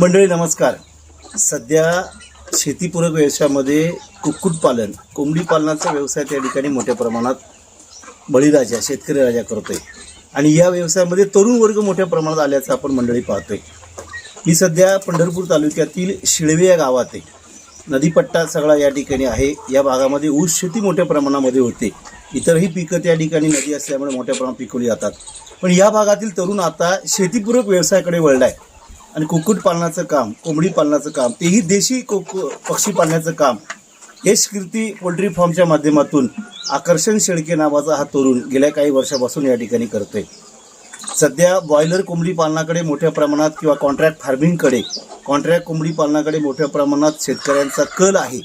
मंडळी नमस्कार. सध्या शेतीपूरक व्यवसायामध्ये कुक्कुटपालन कोंबडी पालनाचा व्यवसाय त्या ठिकाणी मोठ्या प्रमाणात बळीराजा शेतकरी राजा करतोय. आणि या व्यवसायामध्ये तरुण वर्ग मोठ्या प्रमाणात आल्याचं आपण मंडळी पाहतोय. मी सध्या पंढरपूर तालुक्यातील शिळवे या गावात आहे. नदीपट्टा सगळा या ठिकाणी आहे. या भागामध्ये ऊस शेती मोठ्या प्रमाणामध्ये होते. इतरही पिकं त्या ठिकाणी नदी असल्यामुळे मोठ्या प्रमाणात पिकवली जातात. पण या भागातील तरुण आता शेतीपूरक व्यवसायाकडे वळला आहे आणि कुक्कुटपालनाचं काम कोंबडी पालनाचं काम तेही देशी कोक पक्षी पालनाचं काम यश कीर्ती पोल्ट्री फार्मच्या माध्यमातून आकर्षण शेळके नावाचा हा तरुण गेल्या काही वर्षापासून या ठिकाणी करतोय. सध्या बॉयलर कोंबडी पालनाकडे मोठ्या प्रमाणात किंवा कॉन्ट्रॅक्ट फार्मिंगकडे कॉन्ट्रॅक्ट कोंबडी पालनाकडे मोठ्या प्रमाणात शेतकऱ्यांचा कल आहे.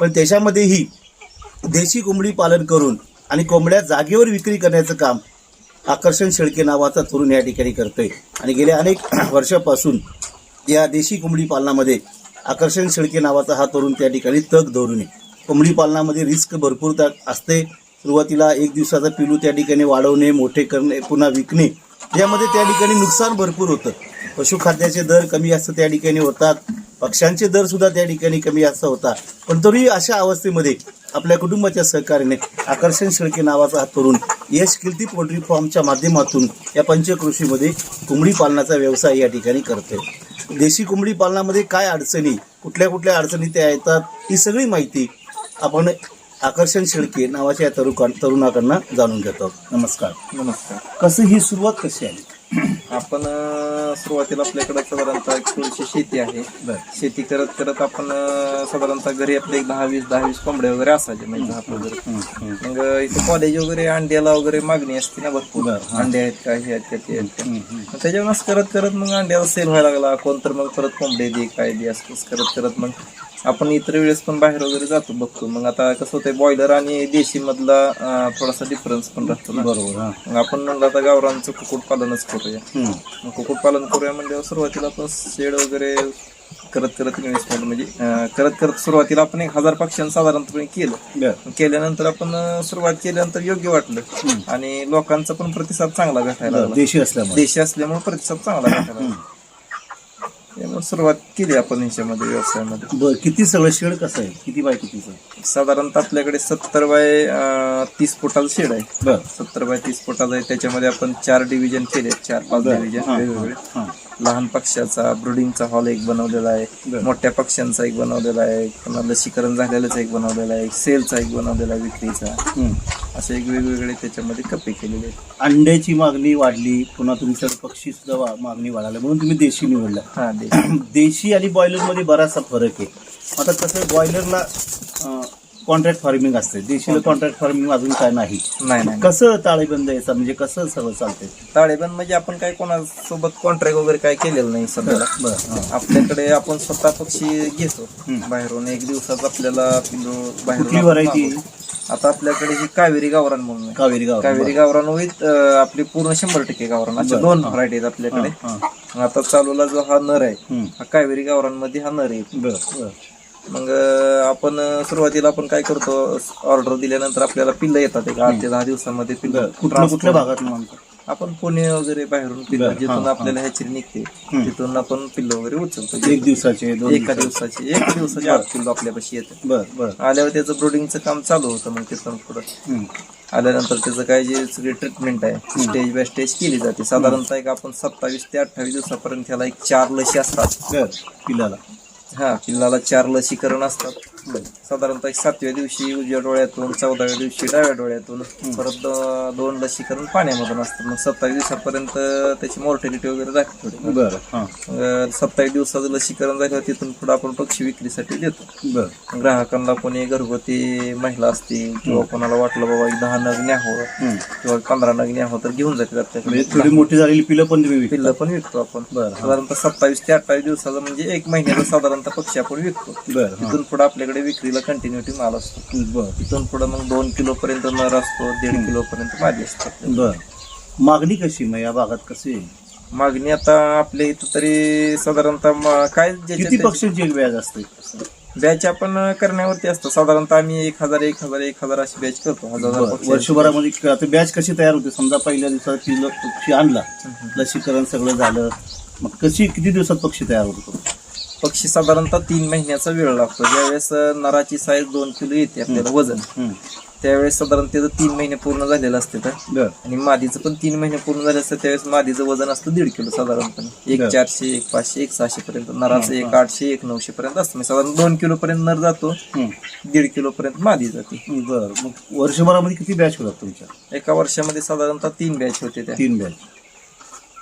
पण त्याच्यामध्येही देशी कोंबडी पालन करून आणि कोंबड्या जागेवर विक्री करण्याचं काम आकर्षण शेळके नावाचा तरुण या ठिकाणी करतोय. आणि गेल्या अनेक वर्षापासून या देशी कोंबडी पालनामध्ये आकर्षण शेळके नावाचा हा तरुण त्या ठिकाणी तग धरून आहे. कोंबडी पालनामध्ये रिस्क भरपूर त्या असते. सुरुवातीला एक दिवसाचा पिलू त्या ठिकाणी वाढवणे मोठे करणे पुन्हा विकणे यामध्ये त्या ठिकाणी नुकसान भरपूर होतं. पशुखाद्याचे दर कमी जास्त त्या ठिकाणी होतात. पक्ष्यांचे दर सुद्धा त्या ठिकाणी कमी जास्त होता पण तरी अशा अवस्थेमध्ये आपल्या कुटुंबाच्या सहकार्याने आकर्षण शेळके नावाचा हा तरुण यश कीर्ती पोल्ट्री फार्मच्या माध्यमातून या पंचकृषीमध्ये कोंबडी पालनाचा व्यवसाय या ठिकाणी करतोय. देशी कोंबडी पालनामध्ये काय अडचणी कुठल्या कुठल्या अडचणी त्या येतात ही सगळी माहिती आपण आकर्षण शेळके नावाच्या या तरुका तरुणाकडनं जाणून घेतो नमस्कार. नमस्कार. कसं ही सुरुवात कशी आली? आपण अं, सुरुवातीला आपल्याकडे साधारणतः एक थोडीशी शेती आहे बरं शेती करत करत आपण अं, साधारणतः घरी आपले एक दहा वीस दहा वीस कोंबड्या वगैरे असायचे म्हणजे दहा वगैरे. मग इथे कॉलेज वगैरे अंड्याला वगैरे मागणी असते ना भरपूर बरं. अंडे आहेत का हे आहेत का ते आहेत का. मग त्याच्यावर असं करत करत मग अंड्याला सेल व्हायला लागला कोण तर मग परत कोंबडे दे काय दे असं करत करत मग आपण इतर वेळेस पण बाहेर वगैरे जातो बघतो. मग आता कसं होतंय बॉयलर आणि देशी मधला थोडासा डिफरन्स पण राहतो ना. बरोबर हां. मग आपण म्हणलं आता गावरांचं कुक्कुटपालनच करूया. मग कुक्कुटपालन करूया म्हणजे सुरुवातीला आपण शेड वगैरे करत करत इन्व्हेस्टमेंट म्हणजे अं, करत करत सुरुवातीला आपण एक हजार पक्ष्यांचं साधारणपणे केलं. बरं. केल्यानंतर आपण अं, सुरुवात केल्यानंतर योग्य वाटलं. आणि लोकांचा पण प्रतिसाद चांगला भेटायला लागला. देशी असल्यामुळे. देशी असल्यामुळे प्रतिसाद चांगला भेटायला लागला. सुरुवात केली आपण ह्याच्यामध्ये व्यवसायामध्ये. बरं किती सगळं शेड कसं आहे? किती बाय कितीचं साधारणतः आपल्याकडे सत्तर बाय अं, तीस फुटाचं शेड आहे. बरं. सत्तर बाय तीस फुटाचं आहे. त्याच्यामध्ये आपण चार डिव्हिजन केले चार पाच डिव्हिजन वेगवेगळे. हां. लहान पक्षाचा ब्रुडिंगचा हॉल एक बनवलेला आहे. मोठ्या पक्ष्यांचा एक बनवलेला आहे. पुन्हा लसीकरण झालेलंच एक बनवलेला आहे. सेलचा एक बनवलेला आहे विक्रीचा. असे एक वेगवेगळे त्याच्यामध्ये कप्पे केलेले आहेत. अंड्याची मागणी वाढली. पुन्हा तुमच्याकडे पक्षी सुद्धा मागणी वाढायला म्हणून तुम्ही देशी निवडला. हा देशी. आणि बॉयलरमध्ये बराचसा फरक आहे. आता कसं बॉयलरला कॉन्ट्रॅक्ट फार्मिंग असते. देशीला कॉन्ट्रॅक्ट फार्मिंग अजून काय नाही. नाही नाही. कसं ताळेबंद यायचा म्हणजे कसं सगळं चालतंय? ताळेबंद म्हणजे आपण काय कोणासोबत कॉन्ट्रॅक्ट वगैरे काय केलेलं नाही सध्याला. आपल्याकडे आपण स्वतः पक्षी घेतो. बाहेरून एक दिवसात आपल्याला कुठली आपण व्हरायटी. आता आपल्याकडे ही कावेरी गावरान म्हणून. कावेरी गाव कावेरी गावरान विथ आपली पूर्ण शंभर टक्के गावरान. अशा. दोन व्हरायटी आहेत आपल्याकडे. आता चालूला जो हा नर आहे हं. कावेरी गावरानमध्ये हा नर आहे. मग आपण सुरुवातीला आपण काय करतो ऑर्डर दिल्यानंतर आपल्याला पिल्लं येतात एक आठ ते दहा दिवसामध्ये पिल्लं कुठल्या कुठल्या भागात आपण पुणे वगैरे बाहेरून पिल्लं जिथून आपल्याला ह्याची निघते. तिथून आपण पिल्लं वगैरे उचलतो. एक दिवसाचे एका दिवसाची. एका दिवसाची आठ किलो आपल्यापाशी येतं आल्यावर त्याचं ब्रोडिंगचं काम चालू होतं मग तिथून पुढं. आल्यानंतर त्याचं काय जे सगळी ट्रीटमेंट आहे स्टेज बाय स्टेज केली जाते. साधारणतः एक आपण सत्तावीस ते अठ्ठावीस दिवसापर्यंत त्याला एक चार लशी असतात. पिल्लाला. हा पिल्लाला चार लसीकरण असतात. साधारणतः एक सातव्या दिवशी उजव्या डोळ्यातून चौदाव्या दिवशी डाव्या डोळ्यातून परत दोन लसीकरण पाण्यामधून असतात. मग सत्तावीस दिवसापर्यंत त्याची मॉर्टॅलिटी वगैरे राहते थोडी. बर हां. सत्तावीस दिवसाचं लसीकरण झाल्यावर तिथून पुढे आपण पक्षी विक्रीसाठी देतो. बर. ग्राहकांना कोणी घरगुती महिला असतील किंवा कोणाला वाटलं बाबा एक दहा नग न्यावं हं. किंवा पंधरा नग न्यावं तर घेऊन आपल्याकडे म्हणजे थोडी मोठी झालेली पिलं पण तुम्ही विकता? पिल्लं पण विकतो आपण. बरं हां. साधारणतः सत्तावीस ते अठ्ठावीस दिवसाचा म्हणजे एक महिन्याचा साधारणतः पक्षी आपण विकतो. बर हां. तिथून पुढे आपल्याकडे विक्रीला कंटिन्युटी माल असतो. बर तिथून पुढे मग दोन किलो पर्यंत नर असतो दीड किलो पर्यंत मादी असतात बर. मागणी कशी मग या भागात कशी? आहे? मागणी आता आपल्या इथं तरी साधारणतः म- काय किती पक्षांची एक व्याज असते बॅच आपण करण्यावरती असतं. साधारणतः आम्ही एक हजार एक हजार एक हजार अशी बॅच करतो. हजार हजार बरं. पक्षी. वर्षभरामध्ये क- आता बॅच कशी तयार होते? समजा पहिल्या दिवसात पक्षी आणला लसीकरण सगळं झालं. मग कशी किती दिवसात पक्षी तयार होतो पक्षी साधारणतः तीन महिन्याचा वेळ लागतो. ज्यावेळेस नराची साईज दोन किलो येते आपल्याला वजन. त्यावेळेस साधारण त्याचं तीन महिने पूर्ण झालेलं असते तर. आणि मादीचं पण तीन महिने पूर्ण झाले असतं त्यावेळेस मादीचं वजन असतं दीड किलो साधारणपणे एक. चारशे एक पाचशे एक सहाशे पर्यंत नराचं एक आठशे एक नऊशे पर्यंत असतं. म्हणजे साधारण दोन किलो पर्यंत नर जातो. दीड किलो पर्यंत मादी जाते. बर. मग वर्षभरामध्ये किती बॅच होतात तुमच्या? एका वर्षामध्ये साधारणतः तीन बॅच होते त्या. तीन बॅच.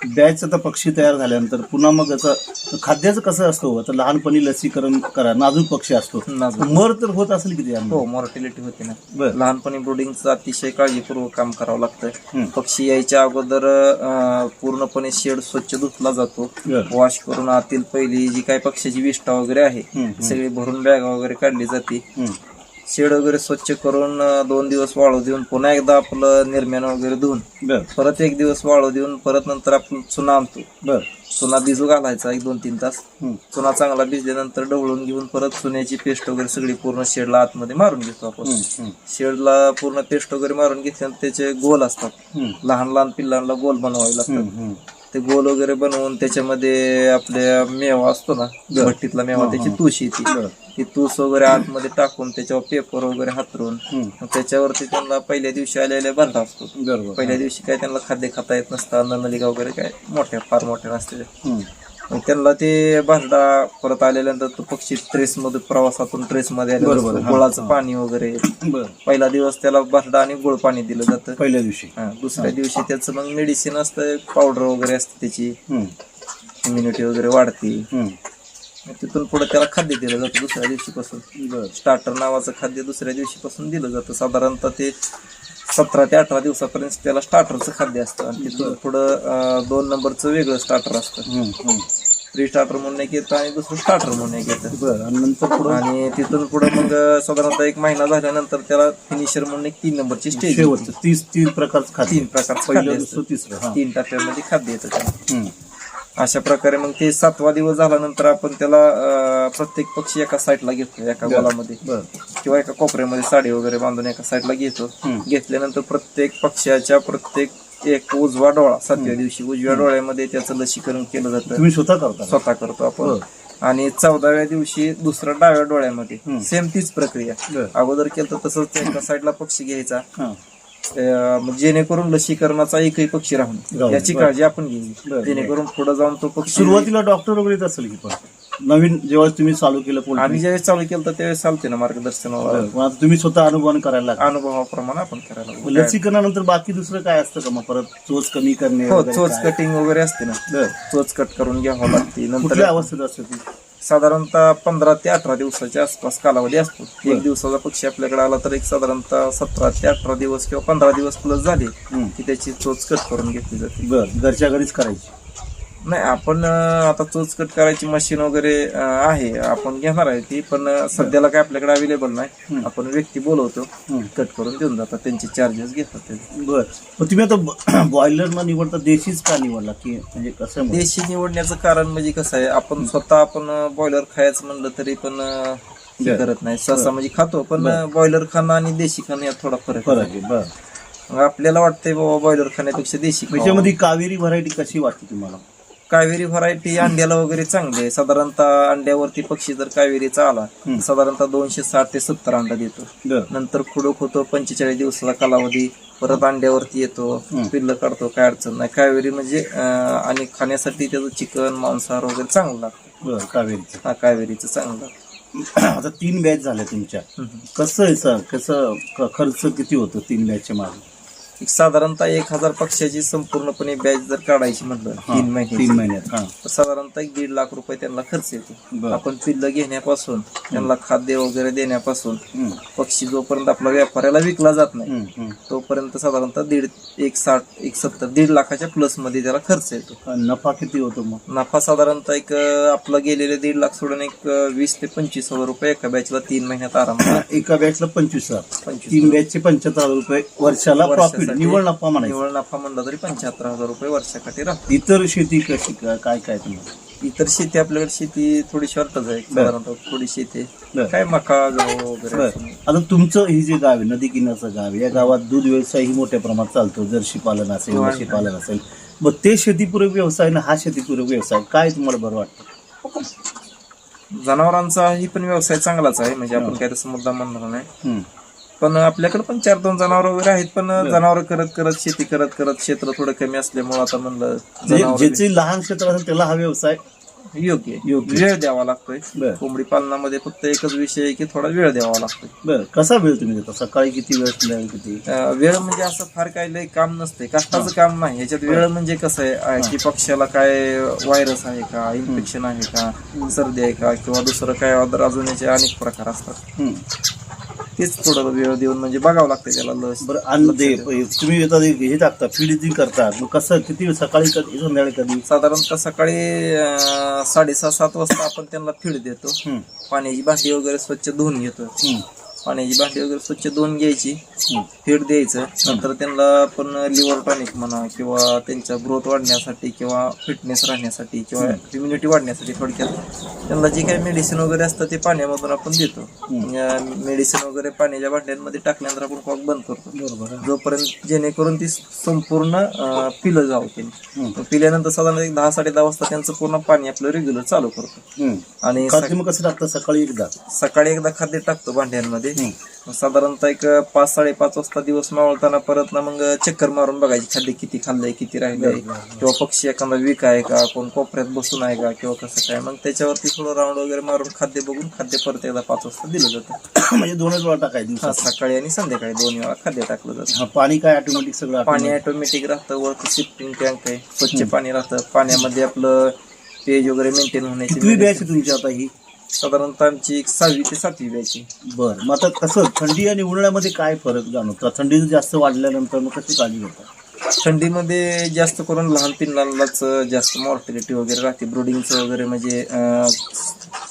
बॅच आता पक्षी तयार झाल्यानंतर पुन्हा मग याचं खाद्याचं कसं असतो आता लहानपणी लसीकरण करा नाजूक पक्षी असतो. नाजूक. मर तर होत असेल किती? हो मॉर्टिलिटी होते ना. बर. लहानपणी ब्रोडिंगचं अतिशय काळजीपूर्वक काम करावं लागतं. पक्षी यायच्या अगोदर अं, पूर्णपणे शेड स्वच्छ धुतला जातो. बर. वॉश करून आतील पहिली जी काही पक्षाची विष्ठा वगैरे आहे सगळी भरून बॅग वगैरे काढली जाते. शेड वगैरे स्वच्छ करून अं, दोन दिवस वाळू देऊन पुन्हा एकदा आपलं निर्म्यान वगैरे धुवून बर. परत एक दिवस वाळू देऊन परत नंतर आपण चुना आणतो. बर. चुना भिजू घालायचा एक दोन तीन तास. चुना चांगला भिजल्यानंतर ढवळून घेऊन परत चुन्याची पेस्ट वगैरे सगळी पूर्ण शेडला आतमध्ये मारून घेतो आपण. शेडला पूर्ण पेस्ट वगैरे मारून घेतल्यानंतर त्याचे गोल असतात. लहान लहान पिल्लांना गोल बनवावे लागतात. ते गोल वगैरे बनवून त्याच्यामध्ये आपल्या मेवा असतो ना भट्टीतला मेवा त्याची तुळशी येते. ती तूस वगैरे आतमध्ये टाकून त्याच्यावर पेपर वगैरे हातरून. मग त्याच्यावरती त्यांना पहिल्या दिवशी आलेल्या भरडा असतो. बरोबर. पहिल्या दिवशी काय त्यांना खाद्य खाता येत नसतं नलिका वगैरे काय मोठ्या फार मोठ्या नसते. मग त्यांना ते भांडा परत आल्यानंतर तो पक्षी ट्रेस मध्ये प्रवासातून ट्रेस मध्ये गुळाचं पाणी वगैरे. पहिला दिवस त्याला भांडा आणि गुळ पाणी दिलं जातं. पहिल्या दिवशी. दुसऱ्या दिवशी त्याचं मग मेडिसिन असतं पावडर वगैरे असते त्याची. इम्युनिटी वगैरे वाढते. तिथून पुढे त्याला खाद्य दिलं जातं दुसऱ्या दिवशीपासून. स्टार्टर नावाचं खाद्य दुसऱ्या दिवशीपासून दिलं जातं. साधारणतः ते सतरा ते अठरा दिवसापर्यंत त्याला स्टार्टरचं खाद्य असतं. आणि तिथून पुढं दोन नंबरचं वेगळं स्टार्टर असतं. प्री स्टार्टर म्हणून एक येतं आणि दुसरं स्टार्टर म्हणून एक येतं. आणि नंतर पुढं? आणि तिथून पुढे मग साधारणतः एक महिना झाल्यानंतर त्याला फिनिशर म्हणून एक तीन नंबरची स्टेज तीस तीन प्रकारचं खाद्य. तीन प्रकारचं तीन टप्प्यामध्ये खाद्य येतं त्याला. अशा प्रकारे मग ते सातवा दिवस झाल्यानंतर आपण त्याला अं, प्रत्येक पक्षी एका साईडला घेतो एका गोलामध्ये. बर. किंवा एका कोपऱ्यामध्ये साडी वगैरे बांधून एका साईडला घेतो. घेतल्यानंतर प्रत्येक पक्षाच्या प्रत्येक एक उजवा डोळा सातव्या दिवशी उजव्या डोळ्यामध्ये त्याचं लसीकरण केलं जातं. तुम्ही स्वतः करता का? स्वतः करतो आपण. आणि चौदाव्या दिवशी दुसऱ्या डाव्या डोळ्यामध्ये. सेम तीच प्रक्रिया. बरं. अगोदर केलं तर तसंच एका साईडला पक्षी घ्यायचा. हा. जेणेकरून लसीकरणाचा एकही पक्षी राहून याची. काळजी आपण बरं. जेणेकरून पुढे जाऊन तो पक्षी सुरुवातीला डॉक्टर वगैरे असेल की पण नवीन जेव्हा तुम्ही चालू केलं आम्ही ज्यावेळेस चालू केलं तर त्यावेळेस चालते ना आता तुम्ही स्वतः अनुभवान करायला अनुभवाप्रमाणे आपण करायला. लसीकरणानंतर बाकी दुसरं काय असतं का मग परत चोच कमी करणे हो चोच? कटिंग वगैरे असते ना. चोच कट करून घ्यावं लागते नंतर अवस्थेत असते साधारणतः पंधरा ते अठरा दिवसाच्या आसपास कालावधी असतो. एक दिवसाचा पक्षी आपल्याकडे आला तर एक साधारणतः सतरा ते अठरा दिवस किंवा पंधरा दिवस प्लस झाले. की त्याची चोच कट करून घेतली जाते. घरच्या घरीच करायची. नाही आपण आता चोच कट करायची मशीन वगैरे आहे. आपण घेणार आहे ती पण सध्याला काय आपल्याकडे अवेलेबल नाही. आपण व्यक्ती बोलवतो. कट करून देऊन जातात. त्यांचे चार्जेस घेतात बर. तुम्ही आता बॉयलर न निवडता देशीच का निवडला? की म्हणजे कसं? देशी निवडण्याचं कारण म्हणजे कसं आहे आपण स्वतः आपण बॉयलर खायचं म्हणलं तरी पण. करत नाही. सहसा म्हणजे खातो पण बॉयलर खाणं आणि देशी खाणं यात थोडा फरक आहे. फरक आहे बर. आपल्याला वाटतंय बाबा बॉयलर खाण्यापेक्षा देशी. त्याच्यामध्ये कावेरी व्हरायटी कशी वाटते तुम्हाला? कावेरी व्हरायटी अंड्याला वगैरे चांगली आहे. साधारणतः अंड्यावरती पक्षी जर कावेरीचा आला तर साधारणतः दोनशे साठ ते सत्तर अंडा देतो. नंतर खुडूक होतो पंचेचाळीस दिवसाचा कालावधी परत अंड्यावरती येतो पिल्ल काढतो काय अडचण नाही. कावेरी म्हणजे आणि खाण्यासाठी त्याचं चिकन मांसाहार वगैरे चांगलं लागतं. कावेरीचं. हा कावेरीचं चांगलं लागतं. आता तीन बॅच झाल्या तुमच्या. कसं आहे सर? कसं खर्च किती होतो तीन बॅचच्या मागे? एक साधारणतः एक हजार पक्षाची संपूर्णपणे बॅच जर काढायची म्हटलं तीन महिने तीन महिन्यात हा. तर साधारणतः एक दीड लाख रुपये त्यांना खर्च येतो. बरं. आपण पिल्ल घेण्यापासून त्यांना खाद्य वगैरे देण्यापासून हम्म, पक्षी जोपर्यंत आपला व्यापाऱ्याला विकला जात नाही हम्म, हम्म. तोपर्यंत साधारणतः दीड एक साठ एक सत्तर दीड लाखाच्या प्लसमध्ये त्याला खर्च येतो. आणि नफा किती होतो मग? नफा साधारणतः एक अं, आपलं गेलेले दीड लाख सोडून एक अं, वीस ते पंचवीस हजार रुपये एका बॅचला तीन महिन्यात आराम एका बॅचला पंचवीस हजार. पंचवीस तीन बॅचचे पंच्याहत्तर हजार रुपये वर्षाला प्रॉफिट निवड नफा म्हणायचं. निवड नफा म्हणला तरी पंच्याहत्तर हजार रुपये वर्षाकाठी राहतो इतर शेती कशी का- काय काय तुम्हाला इतर शेती आपल्याकडे शेती थोडी शॉर्टच आहे. साधारणतः थोडी शेती. बर. काय मका गहू वगैरे बर. असं. आता तुमचं ही जे गाव आहे नदी किनारचं गाव आहे या गावात दूध व्यवसाय ही मोठ्या प्रमाणात चालतो. जर्शी पालन असेल हो, आहे. म्हशी पालन असेल. मग ते शेतीपूरक व्यवसाय ना हा शेतीपूरक व्यवसाय काय तुम्हाला बरं वाटतं? जनावरांचा ही पण व्यवसाय चांगलाच आहे. म्हणजे आपण काय तसं मुद्दा म्हणणार नाही. पण आपल्याकडे पण चार दोन जनावर वगैरे आहेत पण जनावर करत करत शेती करत करत क्षेत्र थोडं कमी असल्यामुळे आता म्हणलं जनावरं ज्याचे लहान क्षेत्र असेल त्याला हा व्यवसाय योग्य आहे. योग्य. वेळ द्यावा लागतोय. बर. कोंबडी पालनामध्ये फक्त एकच विषय आहे की थोडा वेळ द्यावा लागतोय. बर. कसा वेळ तुम्ही देता? सकाळी किती वेळ संध्याकाळी किती? अं, वेळ म्हणजे असं फार काही लय काम नसते कष्टाचं काम नाही. ह्याच्यात वेळ म्हणजे कसं आहे अं, की पक्षाला काय व्हायरस आहे का इन्फेक्शन आहे का सर्दी आहे का किंवा दुसरं काय other अजून याचे अनेक प्रकार असतात. हम्म. तेच थोडं वेळ देऊन म्हणजे बघावं लागतं त्याला लस. बरं दे तुम्ही आता हे टाकता फिडिंग करता. मग कसं किती सकाळी कधी संध्याकाळी कधी? साधारणतः सकाळी साडेसहा सात वाजता आपण त्यांना फीड देतो. पाण्याची भांडी वगैरे स्वच्छ धुवून घेतो. पाण्याची भांडी वगैरे स्वच्छ धुवून घ्यायची. फीड द्यायचं. नंतर त्यांना आपण लिव्हर टॉनिक म्हणा किंवा त्यांच्या ग्रोथ वाढण्यासाठी किंवा फिटनेस राहण्यासाठी किंवा इम्युनिटी वाढण्यासाठी थोडक्यात त्यांना जे काही मेडिसिन वगैरे असतं ते पाण्यामधून आपण देतो. मेडिसिन वगैरे पाण्याच्या भांड्यांमध्ये टाकल्यानंतर आपण कॉक बंद करतो. बरोबर. जोपर्यंत जेणेकरून ती संपूर्ण पिलं जावं. त्यांनी पिल्यानंतर साधारण एक दहा साडे दहा वाजता त्यांचं पूर्ण पाणी आपलं रेग्युलर चालू करतो. आणि कसं टाकता सकाळी एकदा? सकाळी एकदा खाद्य टाकतो भांड्यांमध्ये. मग साधारणतः एक पाच साडेपाच वाजता दिवस मावळताना परत ना मग चक्कर मारून बघायची खाद्य किती खाल्लंय किती राहिलंय किंवा पक्षी एखादा वीक आहे का कोण कोपऱ्यात बसून आहे का किंवा कसं काय मग त्याच्यावरती थोडं राऊंड वगैरे मारून खाद्य बघून खाद्य परत एकदा पाच वाजता दिलं जातं. म्हणजे दोनच वेळा टाकाय दिवसात सकाळी आणि संध्याकाळी दोन्ही वेळा खाद्य टाकलं जातं. पाणी काय ऑटोमॅटिक सगळं पाणी ऑटोमॅटिक राहतं वरती शिफ्टिंग टँक आहे स्वच्छ पाणी राहतं. पाण्यामध्ये आपलं पेज वगैरे मेंटेन होण्याची तुमची आता ही? साधारणतः आमची एक सहावी ते सातवी बॅच आहे बर. मग आता कसं थंडी आणि उन्हाळ्यामध्ये काय फरक जाणवतो? थंडी जास्त वाढल्यानंतर मग कशी काळजी घेतात? थंडीमध्ये जास्त करून लहान पिल्लांनाच जास्त मॉर्टिलिटी वगैरे राहते. ब्रोडिंगचं वगैरे म्हणजे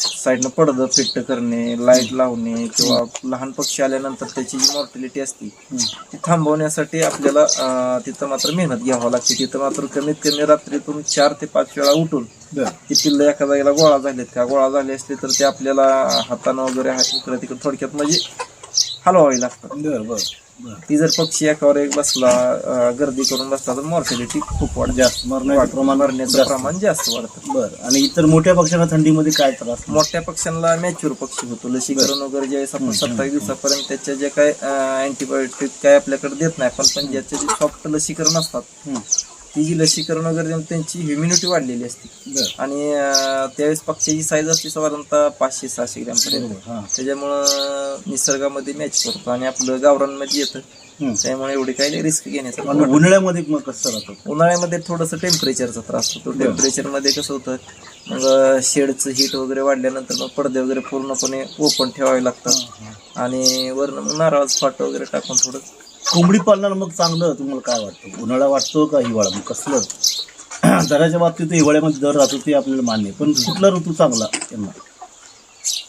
साईडनं पडदं फिट्ट करणे लाइट लावणे किंवा लहान पक्षी आल्यानंतर त्याची जी मॉर्टिलिटी असते ती थांबवण्यासाठी आपल्याला तिथं मात्र मेहनत घ्यावं लागते. तिथं मात्र कमीत कमी रात्रीतून चार ते पाच वेळा उठून ती पिल्लं एका जागेला गोळा झालेत. का गोळा झाले असले तर ते आपल्याला हातानं वगैरे हा- इकडं तिकडं थोडक्यात म्हणजे हलवावी लागतात बर बर बर ती जर पक्षी एकावर एक बसला अं, गर्दी करून बसला तर मॉर्टिलिटी खूप वाढ जास्त मरण्याचं प्रमाण मरण्याचं जास्त. प्रमाण जास्त वाढतं. बर. आणि इतर मोठ्या पक्ष्यांना थंडीमध्ये काय त्रास? मोठ्या पक्ष्यांना मॅच्युअर पक्षी होतो. लसीकरण वगैरे ज्यावेळेस आपण सत्तावीस दिवसापर्यंत त्याच्या जे काय अँटीबायोटिक काय आपल्याकडे देत नाही पण पण ज्याचे जे सॉफ्ट लसीकरण असतात हम्म. ती जी लसीकरण वगैरे देऊन त्यांची ह्युमिनिटी वाढलेली असते. बर. आणि अं, त्यावेळेस पक्षाची साईज असते साधारणतः पाचशे सहाशे ग्रॅम पर्यंत. बरोबर हा. त्याच्यामुळं निसर्गामध्ये मॅच करतो आणि आपलं गावरांमध्ये येतं. त्यामुळे एवढी काही रिस्क घेण्याचं. आणि उन्हाळ्यामध्ये मग कसं राहतं? उन्हाळ्यामध्ये थोडंसं टेम्परेचरचा त्रास होतो. टेम्परेचरमध्ये कसं होतं मग शेडचं हीट वगैरे वाढल्यानंतर मग पडदे वगैरे पूर्णपणे ओपन ठेवावे लागतात. आणि वरनं मग नारळाचं फाट वगैरे टाकून थोडं कोंबडी पालनाला मग चांगलं तुम्हाला काय वाटतं? उन्हाळा वाटतो का हिवाळा? मग कसलं? दराच्या बाबतीत हिवाळ्यामध्ये दर राहतो ते आपल्याला मान्य. पण कुठला ऋतू चांगला त्यांना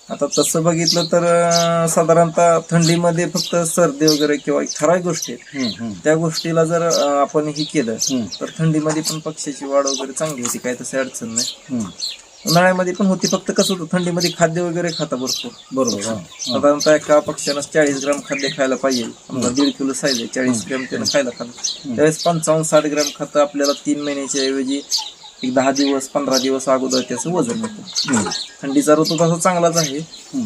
आता तसं बघितलं तर साधारणतः थंडीमध्ये फक्त सर्दी वगैरे किंवा ठराविक गोष्टी आहेत. त्या गोष्टीला जर आपण हे केलं तर थंडीमध्ये पण पक्ष्याची वाढ वगैरे चांगली होती काही तशी अडचण नाही. उन्हाळ्यामध्ये पण होती फक्त कसं होतं थंडीमध्ये खाद्य वगैरे खाता भरपूर. बरोबर. साधारणतः एका पक्ष्यानं चाळीस ग्राम खाद्य खायला पाहिजे. समजा दीड किलो साईज आहे चाळीस ग्राम त्यानं खायला खाल्लं. त्यावेळेस पंचावन्न साठ ग्राम खातं आपल्याला तीन महिन्याच्या ऐवजी एक दहा दिवस पंधरा दिवस अगोदर त्याचं वजन हम्म, थंडीचा ऋतू तसा चांगलाच आहे.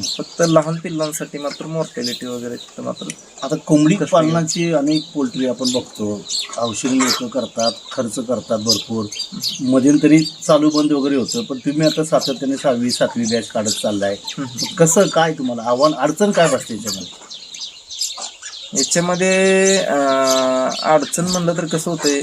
फक्त लहान पिल्लांसाठी मात्र मॉर्टॅलिटी वगैरे तिथं मात्र आता कोंबडी पालनाची अनेक पोल्ट्री आपण बघतो. औषधी लोक करतात खर्च करतात भरपूर. मध्यंतरी चालू बंद वगैरे होतं पण तुम्ही आता सातत्याने सहावी सातवी बॅच काढत चाललाय. कसं काय तुम्हाला? आव्हान अडचण काय बसते याच्यामध्ये? याच्यामध्ये अडचण म्हणलं तर कसं होतंय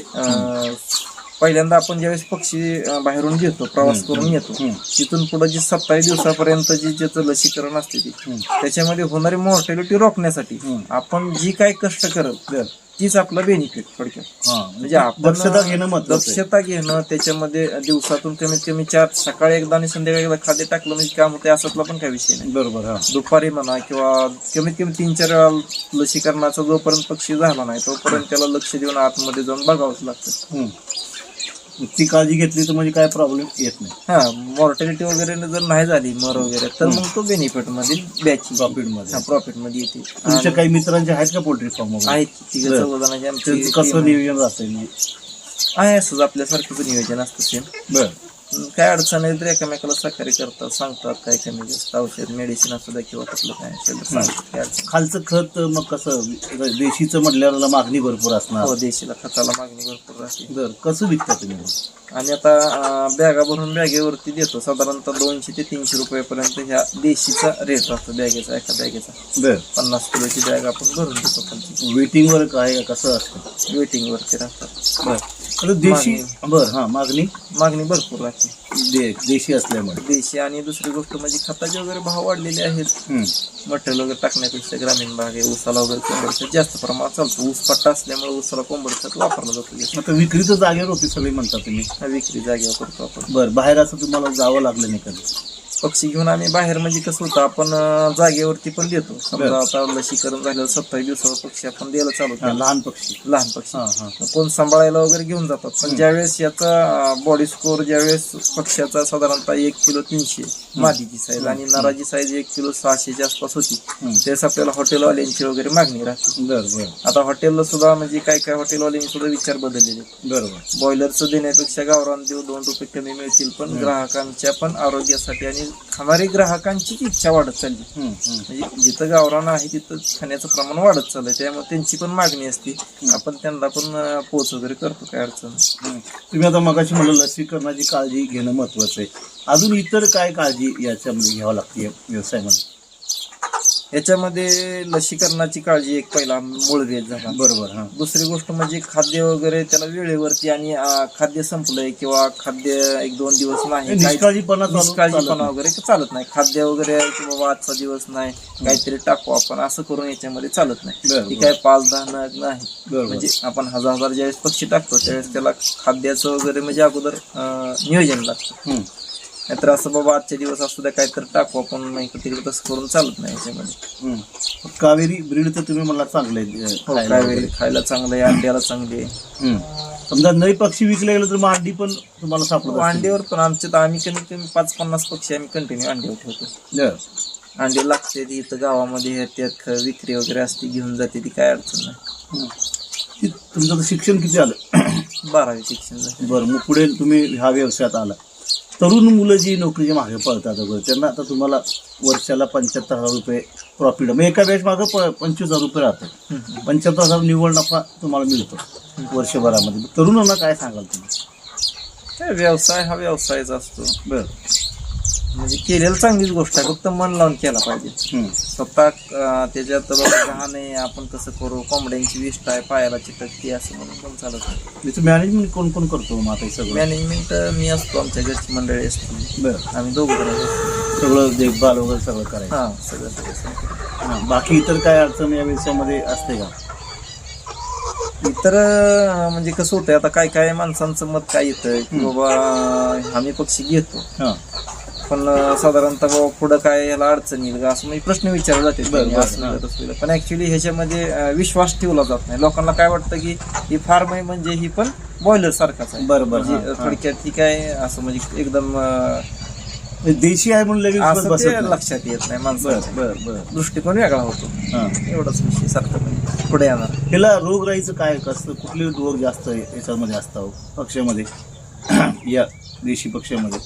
पहिल्यांदा आपण ज्यावेळेस पक्षी अं, बाहेरून घेतो प्रवास करून येतो. तिथून पुढे जी सत्तावीस दिवसापर्यंत जी ज्याचं लसीकरण असते ती. त्याच्यामध्ये होणारी मॉर्टॅलिटी रोखण्यासाठी. आपण जी काय कष्ट करत. तीच आपला बेनिफिट थोडक्यात म्हणजे आपण दक्षता घेणं महत्वाचं आहे. दक्षता घेणं त्याच्यामध्ये दिवसातून कमीत कमी चार सकाळी एकदा आणि संध्याकाळी एकदा खाद्य टाकलं म्हणजे काम होते असातला पण काही विषय नाही बरोबर हा दुपारी म्हणा किंवा कमीत कमी तीन चार वेळा लसीकरणाचा जोपर्यंत पक्षी झाला नाही तोपर्यंत त्याला लक्ष देऊन आतमध्ये जाऊन बघावंच लागतं हम्म. ती काळजी घेतली तर म्हणजे काय प्रॉब्लेम येत नाही. हा मॉर्टॅलिटी वगैरे जर नाही झाली मर वगैरे तर मग तो बेनिफिटमध्ये बॅच प्रॉफिटमध्ये. प्रॉफिटमध्ये येते. तुमच्या काही मित्रांचे आहेत का पोल्ट्री फार्म आहेत तिघ आमची कसं. नियोजन म्हणजे आहे असंच आपल्यासारखंच नियोजन असतं सेम बर. काय अडचण आहे तर एकमेकाला सहकार्य करतात सांगतात काय कमी जास्त औषध मेडिसिन असू द्या किंवा कसलं काय असेल तर सांगतात काय अडचण खालचं खत मग कसं? देशीचं म्हटल्यावर मागणी भरपूर असणार. हो देशीला खताला मागणी भरपूर राहते. बर कसं विकता तुम्ही आणि आता बॅगा भरून बॅगेवरती देतो. साधारणतः दोनशे ते तीनशे रुपयापर्यंत ह्या देशीचा रेट राहतो बॅगेचा एका बॅगेचा. बर. पन्नास किलोची बॅग आपण भरून देतो वेटिंग वर काय कसं असतं? वेटिंग वरती राहतात. बर. देशी बर हा मागणी? मागणी भरपूर राहते. दे देशी असल्यामुळे. देशी आणि दुसरी गोष्ट म्हणजे खताचे वगैरे भाव वाढलेले आहेत. मटेरियल वगैरे टाकण्यापेक्षा ग्रामीण भाग आहे. ऊसाला वगैरे कोंबडखत जास्त प्रमाणात चालतो. ऊस पट्टा असल्यामुळे ऊसाला कोंबडखत वापरला जातो. आता विक्रीचं जागेवर होती सगळी म्हणता तुम्ही. विक्री जागेवर करतो आपण. बरं बाहेर असं तुम्हाला जावं लागलं नाही कधी? पक्षी घेऊन आम्ही बाहेर म्हणजे कसं होतं आपण जागेवरती पण देतो. समजा आता लसीकरण झालं सत्तावीस दिवसाचा पक्षी आपण द्यायला चालू केलं लहान पक्षी. लहान पक्षी. कोण सांभाळायला वगैरे घेऊन जातात. पण ज्यावेळेस याचा बॉडी स्कोर ज्यावेळेस पक्ष्याचा साधारणतः एक किलो तीनशे मादीची साईज आणि नराची साईज एक किलो सहाशेच्या आसपास होती. त्यावेळेस आपल्याला हॉटेलवाल्यांची वगैरे मागणी राहते. बर बर. आता हॉटेलला सुद्धा म्हणजे काय काय हॉटेलवाल्यांनी सुद्धा विचार बदललेले बरोबर बॉयलरचं देण्यापेक्षा गावरान देऊ दोन रुपये कमी मिळतील पण ग्राहकांच्या पण आरोग्यासाठी आणि खाणारी ग्राहकांची इच्छा वाढत चालली. म्हणजे जिथं गावरान आहे तिथं खाण्याचं प्रमाण वाढत चाललंय. त्यामुळे त्यांची पण मागणी असते. आपण त्यांना पण पोच वगैरे करतो काय अडचण. तुम्ही आता मगाशी म्हणलं लसीकरणाची काळजी घेणं महत्वाचं आहे. अजून इतर काय काळजी याच्यामध्ये घ्यावं लागते व्यवसायामध्ये? याच्यामध्ये लसीकरणाची काळजी एक पहिला मूळवेध झाला बरोबर हा दुसरी गोष्ट म्हणजे खाद्य वगैरे त्याला वेळेवरती आणि अं, खाद्य संपलंय किंवा खाद्य एक दोन दिवस नाही काही- निष्काळजीपणा चालू- निष्काळजीपणा चालत नाही. वगैरे चालत नाही खाद्य वगैरे आहे की बाबा आजचा दिवस नाही काहीतरी टाकू आपण असं करून याच्यामध्ये चालत नाही बरं. काय पाच दहा नग नाही बरोबर. म्हणजे आपण हजार हजार ज्यावेळेस पक्षी टाकतो त्यावेळेस त्याला खाद्याचं वगैरे म्हणजे अगोदर अं, नियोजन लागतं हम्म. नाहीतर असं बाबा आजचे दिवस असू द्या काहीतरी टाकू आपण नाही तिकडे तसं करून चालत नाही याच्यामध्ये. हम्म. कावेरी ब्रीड तर तुम्ही मला चांगले हो, कावेरी खायला चांगलं आहे अंड्याला चांगली आहे. समजा नई पक्षी विकले गेलं तर मग अंडी पण तुम्हाला सापडत असतील. अंड्यावर पण आमच्या तर आम्ही कमीत कमी पाच पन्नास पक्षी आम्ही कंटिन्यू अंड्यावर ठेवतो. बरं. अंडे लागते ती इथं गावामध्ये हे त्यात ख- विक्री वगैरे असते घेऊन जाते ती काय अडचण नाही. हम्म. ती- तुमचं तर शिक्षण किती आलं? बारावी शिक्षण झालं. बरं मग पुढे तुम्ही ह्या व्यवसायात आला. तरुण मुलं जी नोकरीच्या मागे पळतात वगैरे त्यांना आता तुम्हाला वर्षाला पंच्याहत्तर हजार रुपये प्रॉफिट मग एका वेळेस मागं प- पंचवीस हजार रुपये राहतात. पंच्याहत्तर हजार निव्वळ नफा तुम्हाला मिळतो वर्षभरामध्ये. तरुणांना काय सांगाल तुम्ही? काय व्यवसाय हा व्यवसायच असतो. बरं. म्हणजे केलेलं चांगलीच गोष्ट आहे. फक्त मन लावून केला पाहिजे. स्वतः त्याच्यात आहे आपण कसं करू कोंबड्यांची विष्ट आहे पायाला चिटकती असं म्हणून पण चालत नाही. याचं मॅनेजमेंट कोण कोण करतो मग आता सगळं? मॅनेजमेंट मी असतो आमच्या घरची मंडळी असते. बरं. आम्ही दोघं. सगळं देखभाल वगैरे सगळं करायचं? हा सगळं सगळं. हां. बाकी इतर काय अडचण या व्यवसायामध्ये असते का? इतर म्हणजे कसं होतंय आता काय काय माणसांचं मत काय येतं की बाबा आम्ही पक्षी घेतो. हां. पण साधारणतः पुढं काय याला अडचण येईल का? असं म्हणजे प्रश्न विचारले जाते. पण ऍक्च्युली ह्याच्यामध्ये विश्वास ठेवला जात नाही. लोकांना काय वाटतं की ही फार्म आहे म्हणजे ही पण बॉयलर सारखाच आहे. बरं, बरं, म्हणजे. थोडक्यात ही काय असं म्हणजे एकदम देशी आहे म्हणून. लक्षात येत नाही माणसाच्या बरं बरं बरं. दृष्टिकोन वेगळा होतो. एवढाच विषय सारखं म्हणजे पुढे येणार. ह्याला रोगराईचं काय कसं कुठले रोग जास्त याच्यामध्ये असतात पक्ष्यामध्ये? या देशी पक्ष्यामध्ये.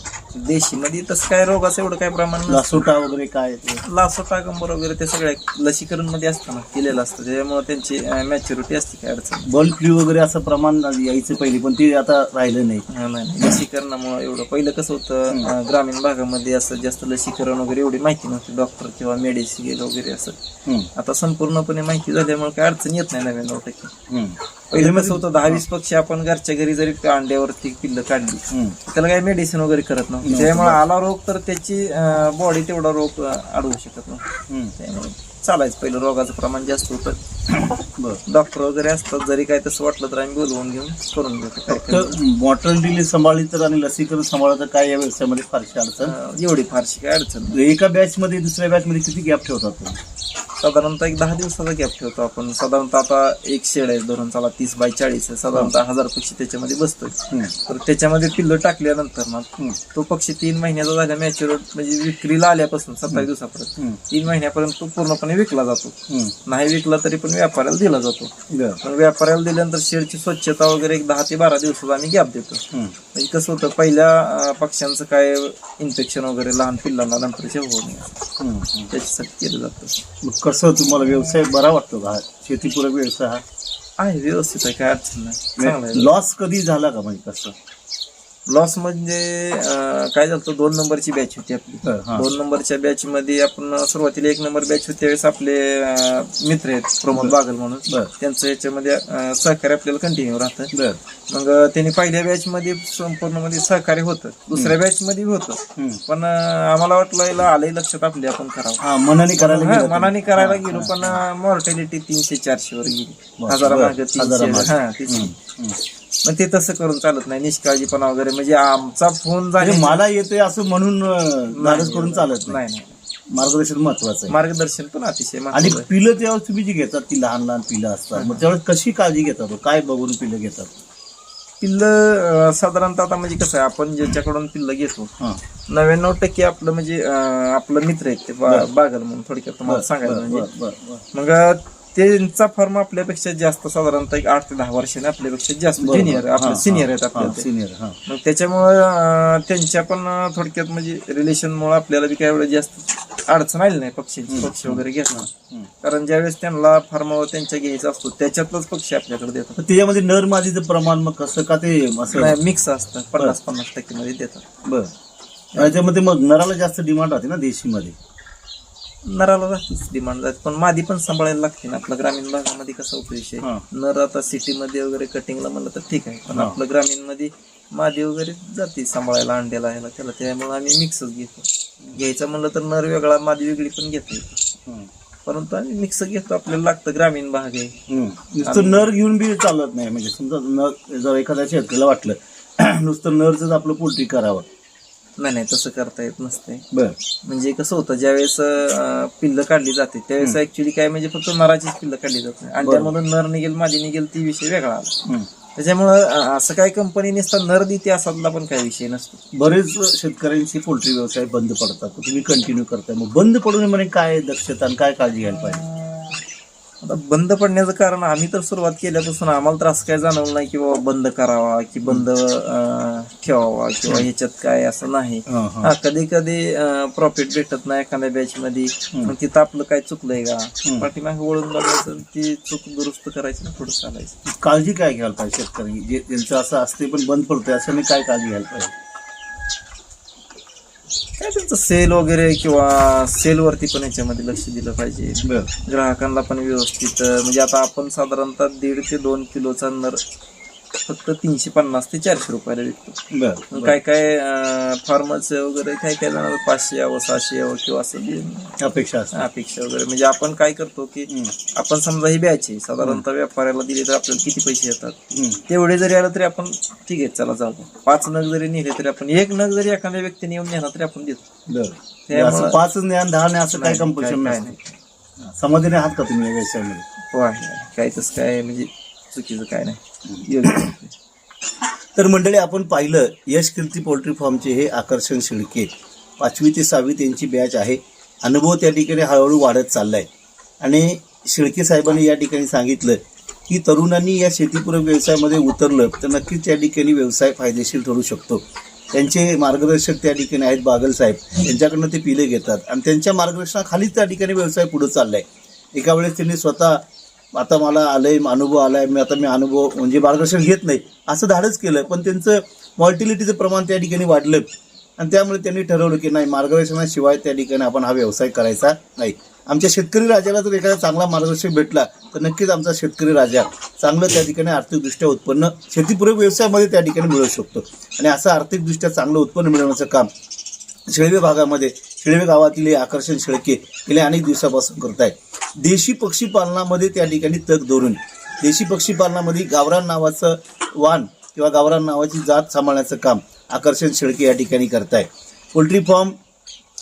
देशीमध्ये तसं काय रोगाचं एवढं काय प्रमाण. लासोटा वगैरे काय? लासोटा गंबर वगैरे ते सगळ्या लसीकरणमध्ये असतं ना केलेलं असतं. त्याच्यामुळे त्यांची मॅच्युरिटी असते काय अडचण बर्ड फ्लू वगैरे असं प्रमाण यायचं पहिले पण ते आता राहिलं नाही. लसीकरणामुळे एवढं पहिलं कसं होतं ग्रामीण भागामध्ये असं जास्त लसीकरण वगैरे एवढी माहिती नव्हती. डॉक्टर किंवा मेडिसिन वगैरे असं. आता संपूर्णपणे माहिती झाल्यामुळे काय अडचण येत नाही नव्याण्णव टक्के. पहिले कसं होतं दहा वीस पक्षी आपण घरच्या घरी जरी अंड्यावरती पिल्लं काढली. त्याला काही मेडिसिन वगैरे करत नव्हतं. त्यामुळे आला रोग तर त्याची बॉडी तेवढा रोग अडवू शकत नव्हतं. चालायचं. पहिलं रोगाचं प्रमाण जास्त होतं. डॉक्टर वगैरे असतात जरी काय तसं वाटलं तर आम्ही बोलवून घेऊन करून तर मॉर्टलिटी सांभाळली तर आणि लसीकरण सांभाळलं तर काय या व्यवसायामध्ये फारशी अडचण? एवढी फारशी काय अडचण नाही. एका बॅच मध्ये दुसऱ्या बॅच मध्ये किती गॅप ठेवतात साधारणतः एक दहा दिवसाचा गॅप ठेवतो आपण साधारणतः आता एक शेड आहे धरून चला तीस बाय चाळीस आहे साधारणतः हजार पक्षी त्याच्यामध्ये बसतोय. तर त्याच्यामध्ये पिल्लं टाकल्यानंतर ना. तो पक्षी तीन महिन्याचा झाला मॅच्युअर म्हणजे विक्रीला आल्यापासून सत्तावीस दिवसापर्यंत. तीन महिन्यापर्यंत तो पूर्णपणे विकला जातो. नाही विकला तरी पण व्यापाऱ्याला दिला जातो. पण व्यापाऱ्याला दिल्यानंतर शेडची स्वच्छता वगैरे एक दहा ते बारा दिवसाचा आम्ही गॅप देतो. म्हणजे कसं होतं पहिल्या पक्ष्यांचं काय इन्फेक्शन वगैरे लहान पिल्लांना नंतरचे होऊ नये. त्याच्यासाठी केलं जातं कसं तुम्हाला व्यवसाय बरा वाटतो का? शेतीपूरक व्यवसाय हा? आहे व्यवस्थित आहे काय अडचण नाही. चांगलं आहे. लॉस कधी झाला का म्हणजे कसं लॉस म्हणजे अं, काय झालं दोन नंबरची बॅच होती आपली हा. दोन नंबरच्या बॅच मध्ये आपण सुरुवातीला एक नंबर बॅच होती त्यावेळेस आपले अं, मित्र आहेत प्रमोद बागल म्हणून बरं. त्यांचं याच्यामध्ये अं, सहकार्य आपल्याला कंटिन्यू राहतं बर मग त्यांनी पहिल्या बॅच मध्ये संपूर्णमध्ये सहकार्य होतं दुसऱ्या बॅच मध्ये होतं हम्म. पण अं, आम्हाला वाटलं याला आलंय लक्षात आपले आपण करावं हा मनाने करायला हा, गेलं. मनाने करायला गेलो पण मॉर्टॅलिटी तीनशे चारशे वर गेली बरं, हजारा बरं. मागे तीनशे हजारामागे. हा तीनशे हम्म. मग ते तसं करून चालत नाही निष्काळजीपणा वगैरे. म्हणजे आमचा फोन झाले म्हणजे मला येतोय असं म्हणून नाराज करून चालत नाही. नाही मार्गदर्शन महत्वाचं आहे. मार्गदर्शन पण अतिशय आणि. पिलं त्यावेळेस तुम्ही जी घेतात ती लहान लहान पिलं असतात. मग त्यावेळेस कशी काळजी घेतात हो? काय बघून पिलं घेतात? पिल्लं साधारणतः आता म्हणजे कसं आहे आपण ज्याच्याकडून पिल्लं घेतो नव्याण्णव टक्के आपलं म्हणजे आपलं मित्र आहेत ते बागल म्हणून थोडक्यात तुम्हाला सांगायचं बर, म्हणजे. मग त्यांचा फॉर्म आपल्यापेक्षा जास्त साधारणतः एक आठ ते दहा वर्षाने आपल्यापेक्षा जास्त बरोबर. ज्युनियर हा, आपले हा, सिनियर आहेत हा, आपल्या. सिनियर हा. मग त्याच्यामुळं त्यांच्या पण थोडक्यात म्हणजे रिलेशनमुळे आपल्याला बी काय एवढं जास्त अडचण आली नाही पक्षींची पक्षी वगैरे हम्म. कारण ज्यावेळेस त्यांना फार्म त्यांच्या घ्यायचा असतो त्याच्यातलंच पक्षी आपल्याकडे देतात. त्याच्यामध्ये नर मादीचं प्रमाण मग कसं का ते असं? मिक्स असतं. पन्नास पन्नास टक्के मध्ये देतात. बर. त्याच्यामध्ये मग नराला जास्त डिमांड राहते ना देशीमध्ये? नराला राहतेच डिमांड जाते. पण मादी पण सांभाळायला लागते ना. आपल्या ग्रामीण भागामध्ये कसा उपयोग हा. आहे नर आता सिटीमध्ये वगैरे कटिंगला म्हणलं तर ठीक आहे. पण हा. आपलं ग्रामीणमध्ये मादी वगैरे जाते सांभाळायला अंड्याला ह्याला त्याला. त्यामुळे आम्ही मिक्सच घेतो. घ्यायचं म्हणलं तर नर वेगळा मादी वेगळी पण घेतो हम्म. परंतु आम्ही मिक्स घेतो. आपल्याला लागतं ग्रामीण भाग आहे. हम्म. नुसतं नर घेऊन बी चालत नाही. म्हणजे समजा नर जर एखाद्या शेतकऱ्याला वाटलं नुसतं नरच आपलं पोल्ट्री करावं. नाही नाही तसं करता येत नसते. बर. म्हणजे कसं होतं ज्यावेळेस अं, पिल्लं काढली जाते त्यावेळेस ऍक्च्युली काय म्हणजे फक्त नराचीच पिल्लं काढली जाते आणि त्यामधून नर निघेल मादी निघेल ती विषय वेगळा आला. त्याच्यामुळं अं, असं काय कंपनी नसतात नर देते असातला पण काही विषय नसतो. बरेच शेतकऱ्यांचे पोल्ट्री व्यवसाय बंद पडतात. तुम्ही कंटिन्यू करताय. मग बंद पडू नये म्हणे काय दक्षता आणि काय काळजी घ्यायला पाहिजे? आता बंद पडण्याचं कारण आम्ही तर सुरुवात केल्यापासून आम्हाला त्रास काय जाणवलं नाही की बाबा बंद करावा की बंद ठेवावा किंवा ह्याच्यात काय असं नाही. हा, कधी कधी प्रॉफिट भेटत नाही एखाद्या बॅच मध्ये. तिथं आपलं काय चुकलंय का? पाठीमागे वळून बघायचं ती चूक दुरुस्त करायची पुढे चालायचं. काळजी काय घ्यायला पाहिजे शेतकरी? जे त्यांचं असं असते पण बंद पडतंय असं नाही काय काळजी घ्यायला पाहिजे? काय त्यांचं सेल वगैरे किंवा सेल वरती पण याच्यामध्ये लक्ष दिलं पाहिजे? बर. ग्राहकांना पण व्यवस्थित म्हणजे आता आपण साधारणतः दीड ते दोन किलोचा नर फक्त तीनशे पन्नास ते चारशे रुपयाला विकतो. बर काय काय फार्मर्स वगैरे काय काय जणांना पाचशे यावं सहाशे यावं किंवा असं बी. अपेक्षा असते. अपेक्षा वगैरे. म्हणजे आपण काय करतो की आपण समजा ही बॅच आहे साधारणतः व्यापाऱ्याला दिली तर आपल्याला किती पैसे येतात. तेवढे जरी आलं तरी आपण ठीक आहे चला जाऊ. पाच नग जरी नेले तरी आपण एक नग जरी एखाद्या व्यक्तीने येऊन नेला तरी आपण देतो. बर. असं पाच ज्ञान दहा ज्ञान असं काय नाही, कंपल्शन नाही. समाधानी आहात का तुम्ही या व्यवसायामध्ये? हो आहे. काय तसं काय म्हणजे चुकीचं काय नाही. योग्य. तर मंडळी आपण पाहिलं यश कीर्ती पोल्ट्री फार्मचे हे आकर्षण शिळके पाचवी ते सहावी त्यांची बॅच आहे. अनुभव त्या ठिकाणी हळूहळू वाढत चालला आहे आणि शिळके साहेबांनी या ठिकाणी सांगितलं की तरुणांनी या शेतीपूरक व्यवसायामध्ये उतरलं तर नक्कीच त्या ठिकाणी व्यवसाय फायदेशीर ठरू शकतो. त्यांचे मार्गदर्शक त्या ठिकाणी आहेत बागल साहेब. त्यांच्याकडनं ते पिले घेतात. आणि त्यांच्या मार्गदर्शनाखालीच त्या ठिकाणी व्यवसाय पुढे आहे एका वेळेस त्यांनी स्वतः आता मला आलंय अनुभव आलाय मी आता मी अनुभव म्हणजे मार्गदर्शन घेत नाही. असं धाडच केलं पण त्यांचं मॉर्टिलिटीचं प्रमाण त्या ठिकाणी वाढलं. आणि त्यामुळे त्यांनी ठरवलं की नाही मार्गदर्शनाशिवाय त्या ठिकाणी आपण हा व्यवसाय करायचा नाही. आमच्या शेतकरी राजाला जर एखादा चांगला मार्गदर्शक भेटला तर नक्कीच आमचा शेतकरी राजा चांगलं त्या ठिकाणी आर्थिकदृष्ट्या उत्पन्न शेतीपूरक व्यवसायामध्ये त्या ठिकाणी मिळवू शकतो. आणि असं आर्थिकदृष्ट्या चांगलं उत्पन्न मिळवण्याचं काम शेळवे भागामध्ये शेळवे गावातील हे आकर्षण शेळके गेल्या अनेक दिवसापासून करत आहेत देशी पक्षी पालनामध्ये त्या ठिकाणी तग धरून देशी पक्षी पालनामध्ये गावरान नावाचं वाण किंवा गावरान नावाची जात सांभाळण्याचं काम आकर्षण शेळके या ठिकाणी करताय पोल्ट्री फार्म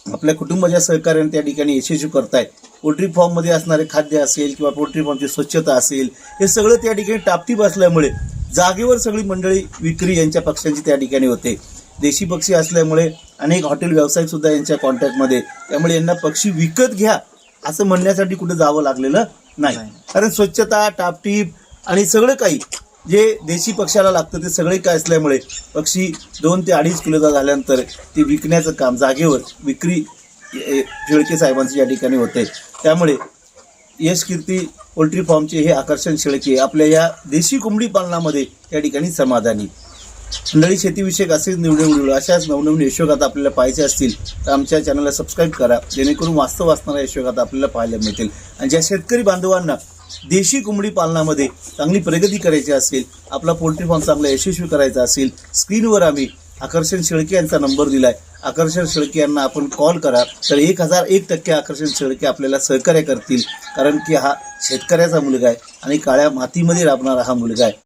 आपल्या कुटुंबाच्या सहकार्याने त्या ठिकाणी यशस्वी करतायत. पोल्ट्री फॉर्ममध्ये असणारे खाद्य असेल किंवा पोल्ट्री फॉर्मची स्वच्छता असेल हे सगळं त्या ठिकाणी टापटीप असल्यामुळे जागेवर सगळी मंडळी विक्री यांच्या पक्षांची त्या ठिकाणी होते. देशी पक्षी असल्यामुळे अनेक हॉटेल व्यावसायिक सुद्धा यांच्या कॉन्टॅक्टमध्ये त्यामुळे यांना पक्षी विकत घ्या असं म्हणण्यासाठी कुठे जावं लागलेलं नाही. कारण स्वच्छता टापटीप आणि सगळं काही जे देशी पक्षाला लागतं ते सगळे काय असल्यामुळे पक्षी दोन ते अडीच किलोचा झाल्यानंतर ते विकण्याचं काम जागेवर विक्री शेळके साहेबांचं या ठिकाणी होते त्यामुळे यश कीर्ती पोल्ट्री फार्मचे हे आकर्षण शेळके आपल्या या देशी कोंबडी पालनामध्ये या ठिकाणी समाधानी. मंडळी शेतीविषयक असेच निवडे व्हिडिओ अशाच नवनवीन यशोगाथा आपल्याला पाहिजे असतील तर आमच्या चॅनलला सबस्क्राईब करा. जेणेकरून वास्तव असणाऱ्या यशोगाथा आपल्याला पाहायला मिळतील. आणि ज्या शेतकरी बांधवांना देशी कोंबडी पालनामध्ये चांगली प्रगती करायची असेल आपला पोल्ट्री फार्म चांगला यशस्वी करायचा असेल स्क्रीनवर आम्ही आकर्षण शेळके यांचा नंबर दिला आहे आकर्षण शेळके यांना आपण कॉल करा तर एक हजार एक टक्के आकर्षण शेळके आपल्याला सहकार्य करतील. कारण की हा शेतकऱ्याचा मुलगा आहे आणि काळ्या मातीमध्ये राबणारा हा मुलगा आहे.